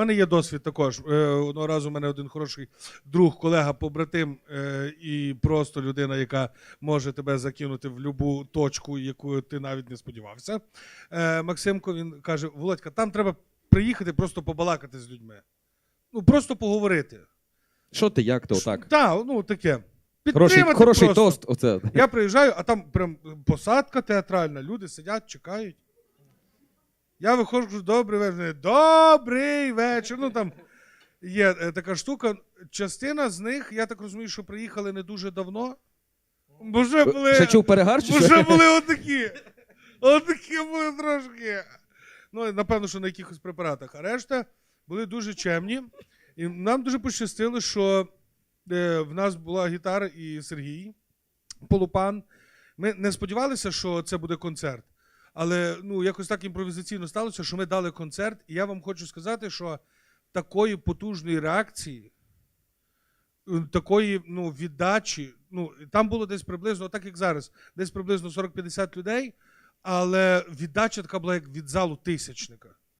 мене є досвід також. Е, Одного разу у мене один хороший друг, колега, побратим е, і просто людина, яка може тебе закинути в будь-яку точку, яку ти навіть не сподівався. Е, Максимко він каже: Володька, там треба приїхати, просто побалакати з людьми. Ну, просто поговорити. Що ти, як ти, отак? Так, ну таке. Хороший, хороший просто. тост. Оце. Я приїжджаю, а там прям посадка театральна, люди сидять, чекають. Я виходжу, кажу, добрий вечір. Добрий вечір. Ну там є е, така штука. Частина з них, я так розумію, що приїхали не дуже давно. Бо вже були, Ще чув перегар чи бо що? були отакі. Отакі були трошки. Ну, напевно, що на якихось препаратах. А решта були дуже чемні. І нам дуже пощастило, що е, в нас була гітара і Сергій Полупан. Ми не сподівалися, що це буде концерт. Але ну, якось так імпровізаційно сталося, що ми дали концерт, і я вам хочу сказати, що такої потужної реакції, е, такої ну, віддачі, ну, там було десь приблизно, так як зараз, десь приблизно 40-50 людей, але віддача така була як від залу тисячника.